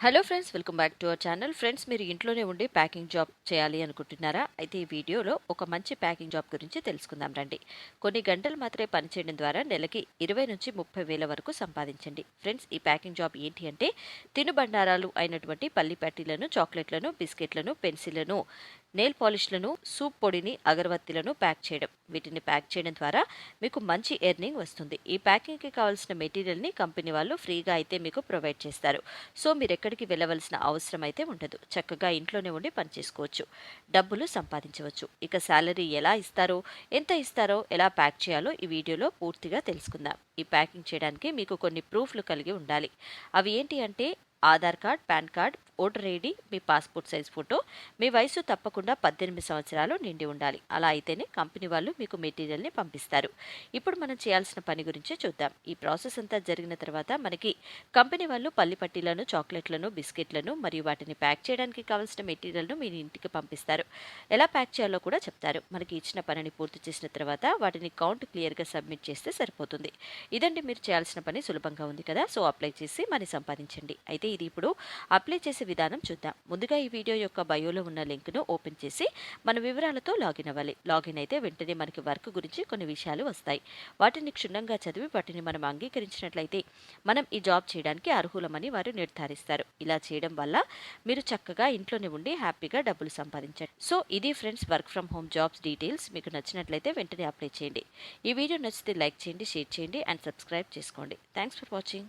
Hello friends welcome back to our channel friends మీరు ఇంట్లోనే ఉండి ప్యాకింగ్ జాబ్ చేయాలి అనుకుంటున్నారా? అయితే ఈ వీడియోలో ఒక మంచి ప్యాకింగ్ జాబ్ గురించి తెలుసుకుందాం రండి. కొన్ని గంటలు మాత్రమే పనిచేయడం ద్వారా నెలకి ఇరవై నుంచి ముప్పై వేల వరకు సంపాదించండి. ఫ్రెండ్స్ ఈ ప్యాకింగ్ జాబ్ ఏంటి అంటే తినుబండారాలు అయినటువంటి పల్లి పట్టీలను చాక్లెట్లను బిస్కెట్లను పెన్సిళ్ళను నెయిల్ పాలిష్లను సూప్ పొడిని అగరబత్తిలను ప్యాక్ చేయడం. వీటిని ప్యాక్ చేయడం ద్వారా మీకు మంచి ఎర్నింగ్ వస్తుంది. ఈ ప్యాకింగ్కి కావాల్సిన మెటీరియల్ని కంపెనీ వాళ్ళు ఫ్రీగా అయితే మీకు ప్రొవైడ్ చేస్తారు. సో మీరు ఎక్కడికి వెళ్ళవలసిన అవసరం అయితే ఉండదు. చక్కగా ఇంట్లోనే ఉండి పనిచేసుకోవచ్చు డబ్బులు సంపాదించవచ్చు. ఇక శాలరీ ఎలా ఇస్తారో ఎంత ఇస్తారో ఎలా ప్యాక్ చేయాలో ఈ వీడియోలో పూర్తిగా తెలుసుకుందాం. ఈ ప్యాకింగ్ చేయడానికి మీకు కొన్ని ప్రూఫ్లు కలిగి ఉండాలి. అవి ఏంటి అంటే Aadhaar card PAN card voter ID మీ పాస్పోర్ట్ సైజ్ ఫోటో మీ వయసు తప్పకుండా పద్దెనిమిది సంవత్సరాలు నిండి ఉండాలి. అలా అయితేనే కంపెనీ వాళ్ళు మీకు మెటీరియల్ని పంపిస్తారు. ఇప్పుడు మనం చేయాల్సిన పని గురించి చూద్దాం. ఈ ప్రాసెస్ అంతా జరిగిన తర్వాత మనకి కంపెనీ వాళ్ళు పల్లి పట్టీలను చాక్లెట్లను బిస్కెట్లను మరియు వాటిని ప్యాక్ చేయడానికి కావాల్సిన మెటీరియల్ను మీ ఇంటికి పంపిస్తారు. ఎలా ప్యాక్ చేయాలో కూడా చెప్తారు. మనకి ఇచ్చిన పనిని పూర్తి చేసిన తర్వాత వాటిని కౌంట్ క్లియర్గా సబ్మిట్ చేస్తే సరిపోతుంది. ఇదండి మీరు చేయాల్సిన పని సులభంగా ఉంది కదా సో అప్లై చేసి మరి సంపాదించండి. అయితే ఇది ఇప్పుడు అప్లై చేసే విధానం చూద్దాం. ముందుగా ఈ వీడియో యొక్క బయోలో ఉన్న లింక్ను ఓపెన్ చేసి మన వివరాలతో లాగిన్ అవ్వాలి. లాగిన్ అయితే వెంటనే మనకి వర్క్ గురించి కొన్ని విషయాలు వస్తాయి. వాటిని క్షుణ్ణంగా చదివి వాటిని మనం అంగీకరించినట్లయితే మనం ఈ జాబ్ చేయడానికి అర్హులమని వారు నిర్ధారిస్తారు. ఇలా చేయడం వల్ల మీరు చక్కగా ఇంట్లోనే ఉండి హ్యాపీగా డబ్బులు సంపాదించండి సో ఇది friends work from home jobs details. మీకు నచ్చినట్లయితే వెంటనే అప్లై చేయండి. ఈ వీడియో నచ్చితే లైక్ చేయండి షేర్ చేయండి అండ్ సబ్స్క్రైబ్ చేసుకోండి. Thanks for watching.